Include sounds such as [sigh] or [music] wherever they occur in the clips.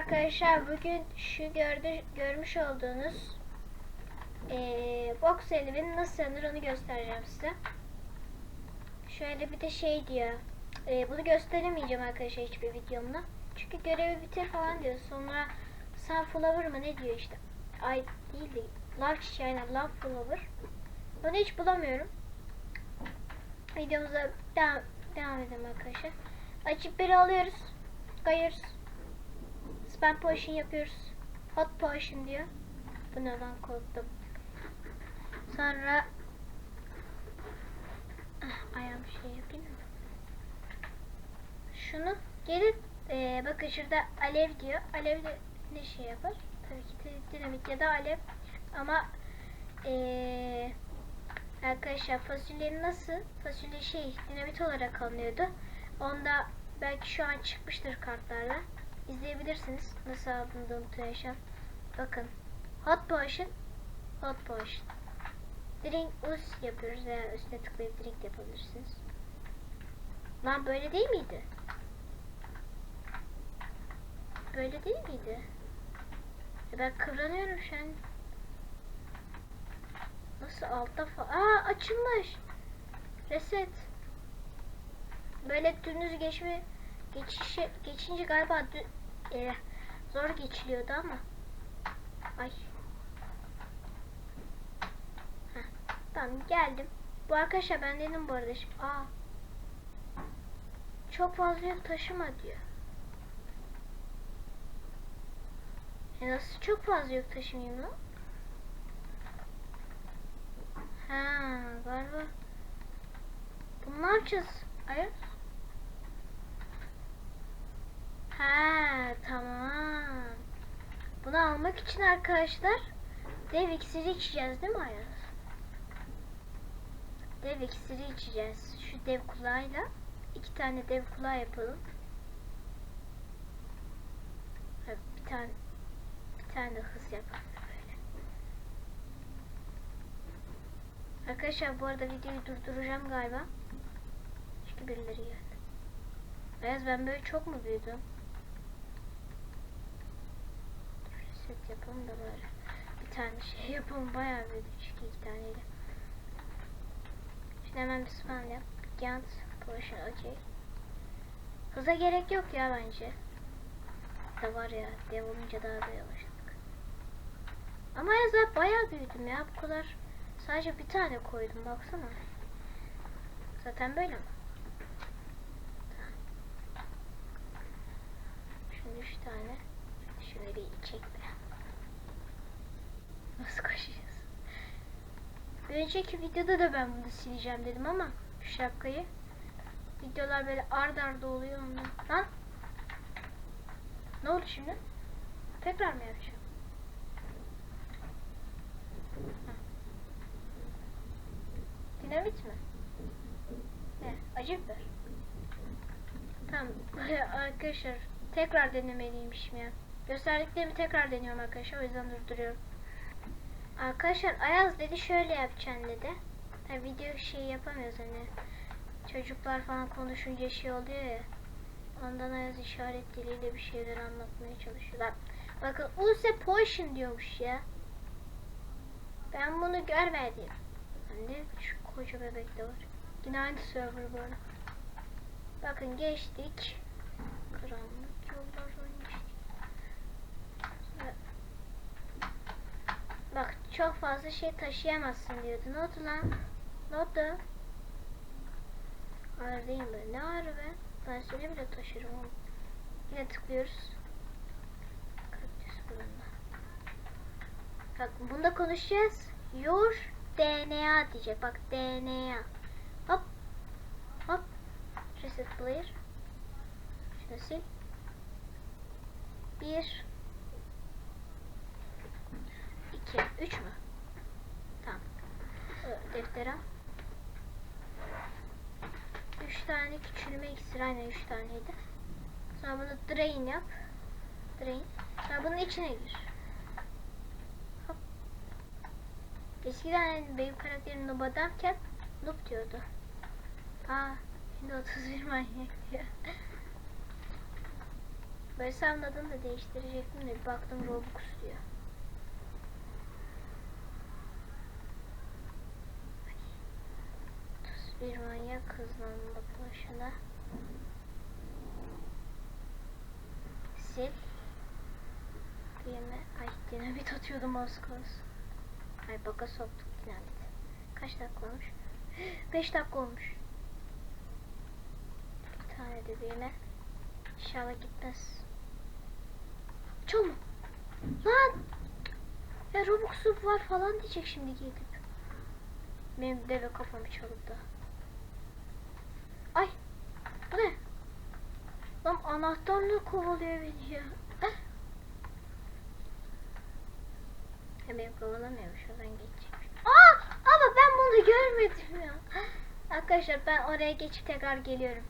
arkadaşlar bugün şu gördü, görmüş olduğunuz eee box eldivenin nasıl yanır onu göstereceğim size. Şöyle bir de şey diyor. eee, bunu gösteremeyeceğim arkadaşlar hiçbir videomda. Çünkü görevi bitir falan diyor. Sonra sunflower mı ne diyor işte. Ay değil değil. Love çiçeği aynen love flower. Bunu hiç bulamıyorum. Videomuza devam, devam edelim arkadaşlar. Açıp biri alıyoruz. Kayıyoruz. Spam potion yapıyoruz. Hot potion diyor. Bu neden korktum. Sonra Ah, ayağım şey yapayım? Şunu gelip eee bakın şurada alev diyor. Alev de ne şey yapar? Tabii ki dinamit ya da alev. Ama eee arkadaşlar fasulyenin nasıl? Fasulye şey dinamit olarak alınıyordu. Onda belki şu an çıkmıştır kartlarda. İzleyebilirsiniz nasıl aldığını unutuyorsam. Bakın. Hot potion. Hot potion. Drink us yapıyoruz veya üstüne tıklayıp drink yapabilirsiniz. Lan böyle değil miydi? Böyle değil miydi? Ya ben kıvranıyorum şu an. Nasıl altta falan? Aa açılmış. Reset. Böyle dümdüz geçme geçişi geçince galiba dü, e, zor geçiliyordu ama. Ay. Heh, tamam geldim. Bu arkadaşlar ben dedim bu arada. şimdi- Aa. Çok fazla yük taşıma diyor. E nasıl çok fazla yük taşımayayım lan? Ha galiba. Bunu ne yapacağız? Ayaz. Ha tamam. Bunu almak için arkadaşlar dev iksiri içeceğiz değil mi Ayaz? Dev iksiri içeceğiz. Şu dev kulağıyla iki tane dev kulağı yapalım. Bir tane bir tane de hız yapalım. Arkadaşlar bu arada videoyu durduracağım galiba. Çünkü birileri geldi. Beyaz ben böyle çok mu büyüdüm? Reset yapalım da böyle. Bir tane şey yapalım bayağı büyüdü çünkü iki taneyle. Şimdi hemen bir spam yap. Gant Potion okey. Hıza gerek yok ya bence. Da var ya dev olunca daha da yavaşladık. Ama ya zaten bayağı büyüdüm ya bu kadar. Sadece bir tane koydum baksana. Zaten böyle mi? Şimdi üç tane. Şöyle bir koşacağız? Bir önceki videoda da ben bunu sileceğim dedim ama şu şapkayı. Videolar böyle ard arda oluyor ondan. Lan! Ne oldu şimdi? Tekrar mı yapacağım? Hı. Dinamit mi? Ne? Acı biber. Tamam [laughs] arkadaşlar tekrar denemeliymişim ya. Gösterdiklerimi tekrar deniyorum arkadaşlar o yüzden durduruyorum. Arkadaşlar Ayaz dedi şöyle yapacaksın dedi. Tabi video şey yapamıyoruz hani. Çocuklar falan konuşunca şey oluyor ya. Ondan Ayaz işaret diliyle bir şeyler anlatmaya çalışıyorlar. Bakın Use Potion diyormuş ya. Ben bunu görmedim. Hani şu koca bebek de var. Yine aynı server böyle. Bakın geçtik. Karanlık yollardan geçtik. Sonra- Bak çok fazla şey taşıyamazsın diyordu. Ne oldu lan? Ne oldu? Ağır değil mi? Ne ağrı be? Ben seni bile taşırım oğlum. Yine tıklıyoruz. Kaktüs burunda. Bak bunda konuşacağız. Your DNA diyecek. Bak DNA. Hop. Hop. Reset player. Şunu sil. Bir. İki. Üç mü? Tamam. Ö, Deftere. al. Üç tane küçülme iksiri. Aynen üç taneydi. Sonra bunu drain yap. Drain. Sonra bunun içine gir. Hop. Eskiden benim karakterim Noob adamken Noob diyordu. Aa, şimdi 31 manyak diyor. Hesabın adını da değiştirecektim de bir baktım Robux diyor. Ay. Bir manyak hızlanma başına. Sil. Yeme. Ay dinamit atıyordum az kalsın. Ay baka soktuk dinamit. Kaç dakika olmuş? [gasps] 5 dakika olmuş. Bir tane de birine. İnşallah gitmez. Çalma. Lan. Ya Robux'um var falan diyecek şimdi gidip. Benim deve kafamı çalıp da. Ay. Bu ne? Lan anahtarla kovalıyor beni ya. Eh. Ya benim kovalamıyormuş oradan geçecekmiş. Aa! Ama ben bunu görmedim ya. Arkadaşlar ben oraya geçip tekrar geliyorum.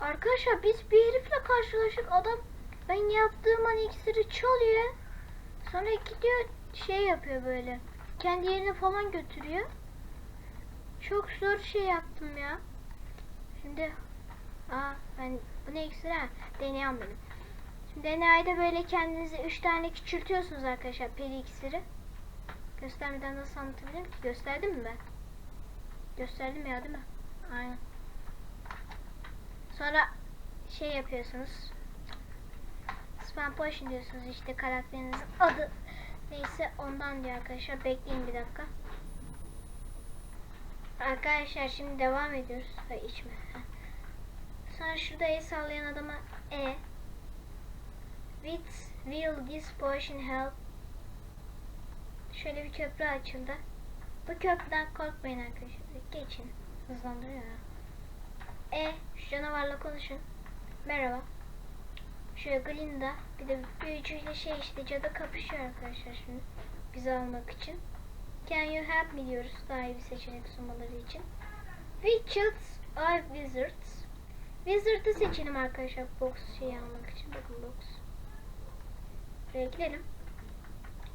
Arkadaşlar biz bir herifle karşılaştık. Adam ben yaptığım an iksiri çalıyor. Sonra gidiyor şey yapıyor böyle. Kendi yerine falan götürüyor. Çok zor şey yaptım ya. Şimdi aa ben bu ne iksir ha? Deneyam benim. Şimdi DNA'da böyle kendinize 3 tane küçültüyorsunuz arkadaşlar peri iksiri. Göstermeden nasıl anlatabilirim ki? Gösterdim mi ben? Gösterdim ya değil mi? Aynen. Sonra şey yapıyorsunuz. Spam potion diyorsunuz işte karakterinizin adı neyse ondan diyor arkadaşlar. Bekleyin bir dakika. Arkadaşlar şimdi devam ediyoruz. Ha içme. Sonra şurada el sallayan adama E. With will this potion help? Şöyle bir köprü açıldı. Bu köprüden korkmayın arkadaşlar. Geçin. Hızlandırıyor. E şu canavarla konuşun. Merhaba. Şöyle Glinda bir de büyücüyle şey işte cadı kapışıyor arkadaşlar şimdi. Bizi almak için. Can you help me diyoruz daha iyi bir seçenek sunmaları için. Witches are wizards. Wizard'ı seçelim arkadaşlar box şeyi almak için. Bakın box. Buraya gidelim.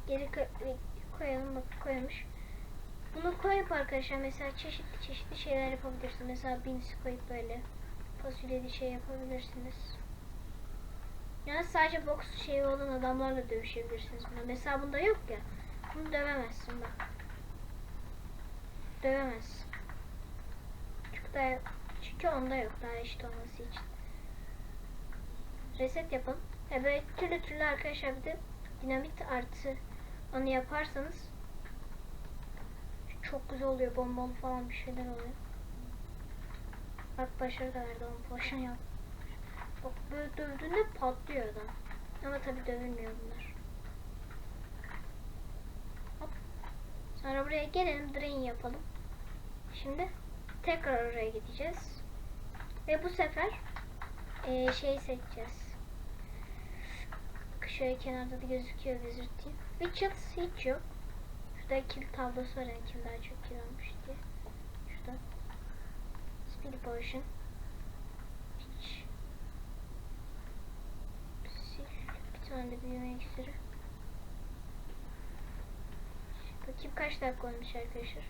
Geri ko- koyalım bak koymuş. Bunu koyup arkadaşlar mesela çeşitli çeşitli şeyler yapabilirsiniz. Mesela beans koyup böyle fasulyeli şey yapabilirsiniz. Yani sadece boks şeyi olan adamlarla dövüşebilirsiniz buna. Mesela bunda yok ya. Bunu dövemezsin bak. Dövemezsin. Çünkü daha, çünkü onda yok daha eşit olması için. Reset yapın. Ya böyle türlü türlü arkadaşlar bir de dinamit artı onu yaparsanız çok güzel oluyor. Bombalı falan bir şeyler oluyor. Bak başarı da verdi onu. Boşuna yap. Bak böyle dövdüğünde patlıyor adam. Ama tabi dövülmüyor bunlar. Sonra buraya gelelim. Drain yapalım. Şimdi tekrar oraya gideceğiz. Ve bu sefer eee şey seçeceğiz. Şöyle kenarda da gözüküyor Team. Witches hiç yok. Şurada kill tablosu var yani kim daha çok kill almış diye. Şurada. Speed Potion. Hiç. Bir tane de büyüme iksiri. Bakayım kaç dakika olmuş arkadaşlar.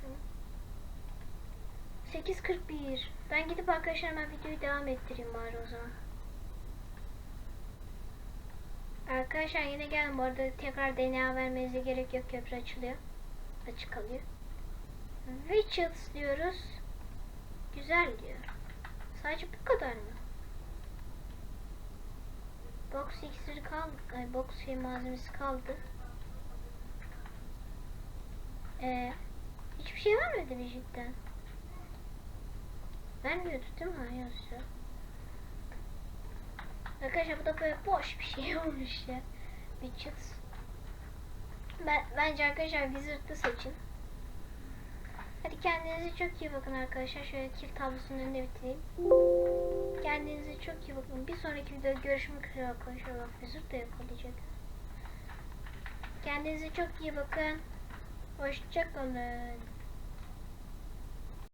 8.41. Ben gidip arkadaşlar hemen videoyu devam ettireyim bari o zaman. Arkadaşlar yine geldim. Bu arada tekrar DNA vermenize gerek yok. Köprü açılıyor. Açık kalıyor. Witches diyoruz. Güzel diyor. Sadece bu kadar mı? Box iksiri kaldı. Ay, box şey malzemesi kaldı. Ee, hiçbir şey vermedi mi cidden? Vermiyordu değil mi? Yazıyor. Arkadaşlar bu da böyle boş bir şey [laughs] olmuş ya. Witches. Ben, bence arkadaşlar Wizard'ı seçin. Hadi kendinize çok iyi bakın arkadaşlar. Şöyle kill tablosunun önünde bitireyim. Kendinize çok iyi bakın. Bir sonraki videoda görüşmek üzere arkadaşlar. Bak Wizard da yakalayacak. Kendinize çok iyi bakın. Hoşçakalın.